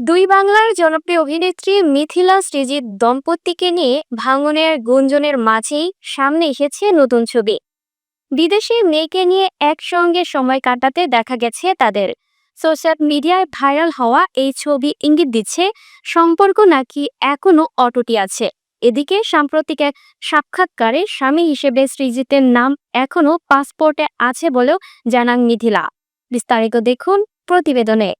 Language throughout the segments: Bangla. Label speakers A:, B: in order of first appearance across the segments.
A: দুই বাংলার জনপ্রিয় অভিনেত্রী মিথিলা সৃজিত দম্পতিকে নিয়ে ভাঙনের গুঞ্জনের মাঝেই সামনে এসেছে নতুন ছবি। বিদেশি মেয়েকে নিয়ে একসঙ্গে সময় কাটাতে দেখা গেছে তাদের। সোশ্যাল মিডিয়ায় ভাইরাল হওয়া এই ছবি ইঙ্গিত দিচ্ছে, সম্পর্ক নাকি এখনও অটুটি আছে। এদিকে সাম্প্রতিক এক সাক্ষাৎকারে স্বামী হিসেবে সৃজিতের নাম এখনও পাসপোর্টে আছে বলেও জানান মিথিলা। বিস্তারিত দেখুন প্রতিবেদনে।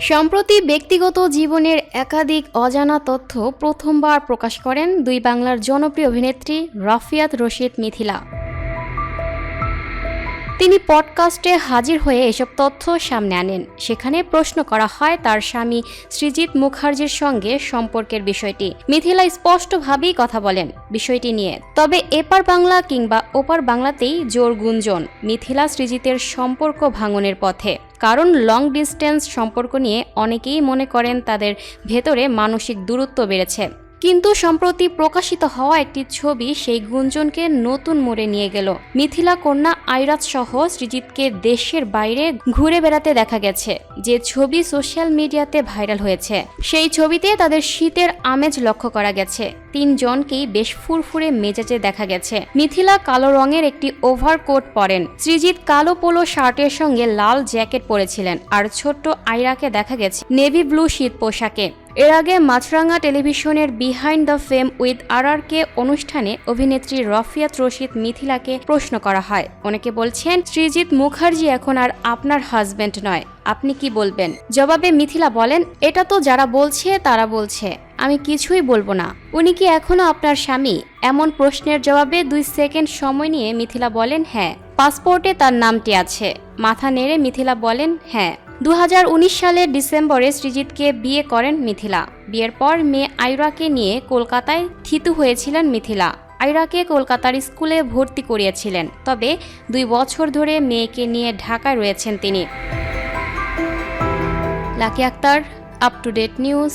B: সম্প্রতি ব্যক্তিগত জীবনের একাধিক অজানা তথ্য প্রথমবার প্রকাশ করেন দুই বাংলার জনপ্রিয় অভিনেত্রী রাফিয়াত রশিদ মিথিলা। তিনি পডকাস্টে হাজির হয়ে এসব তথ্য সামনে আনেন। সেখানে প্রশ্ন করা হয় তার স্বামী শ্রীজিৎ মুখার্জির সঙ্গে সম্পর্কের বিষয়টি। মিথিলা স্পষ্টভাবেই কথা বলেন বিষয়টি নিয়ে। তবে এপার বাংলা কিংবা ওপার বাংলাতেই জোর গুঞ্জন মিথিলা সৃজিতের সম্পর্ক ভাঙনের পথে। কারণ লং ডিস্টেন্স সম্পর্ক নিয়ে অনেকেই মনে করেন তাদের ভেতরে মানসিক দূরত্ব বেড়েছে। কিন্তু সম্প্রতি প্রকাশিত হওয়া একটি ছবি সেই গুঞ্জনকে নতুন মোড়ে নিয়ে গেল। মিথিলা কন্যা আইরাত সহ সৃজিতকে দেশের বাইরে ঘুরে বেড়াতে দেখা গেছে, যে ছবি সোশ্যাল মিডিয়াতে ভাইরাল হয়েছে। সেই ছবিতে তাদের শীতের আমেজ লক্ষ্য করা গেছে। তিনজনকেই বেশ ফুরফুরে মেজাজে দেখা গেছে। মিথিলা কালো রঙের একটি ওভারকোট পরেন। শ্রীজিৎ কালো পোলো শার্টের সঙ্গে লাল জ্যাকেট পরেছিলেন আর ছোট্ট আইরাকে দেখা গেছে নেভি ব্লু শীত পোশাকে। এর আগে মাছরাঙ্গা টেলিভিশনের behind the fame with R R K অনুষ্ঠানে অভিনেত্রী রফিয়াত রশিদ মিথিলাকে প্রশ্ন করা হয়। অনেকে বলছেন শ্রীজিৎ মুখার্জি এখন আর আপনার হাজবেন্ড নয়। আপনি কি বলবেন? জবাবে মিথিলা বলেন, এটা তো যারা বলছে, তারা বলছে। আমি কিছুই বলব না। উনি কি এখনও আপনার স্বামী? এমন প্রশ্নের জবাবে দুই সেকেন্ড সময় নিয়ে মিথিলা বলেন হ্যাঁ। পাসপোর্টে তার নামটি আছে। মাথা নেড়ে মিথিলা বলেন হ্যাঁ। দু সালের ডিসেম্বরে সৃজিতকে বিয়ে করেন মিথিলা। বিয়ের পর মেয়ে আইরাকে নিয়ে কলকাতায় থিতু হয়েছিলেন মিথিলা। আইরাকে কলকাতার স্কুলে ভর্তি করিয়েছিলেন। তবে দুই বছর ধরে মেয়েকে নিয়ে ঢাকায় রয়েছেন তিনি। Lucky Akter up to date news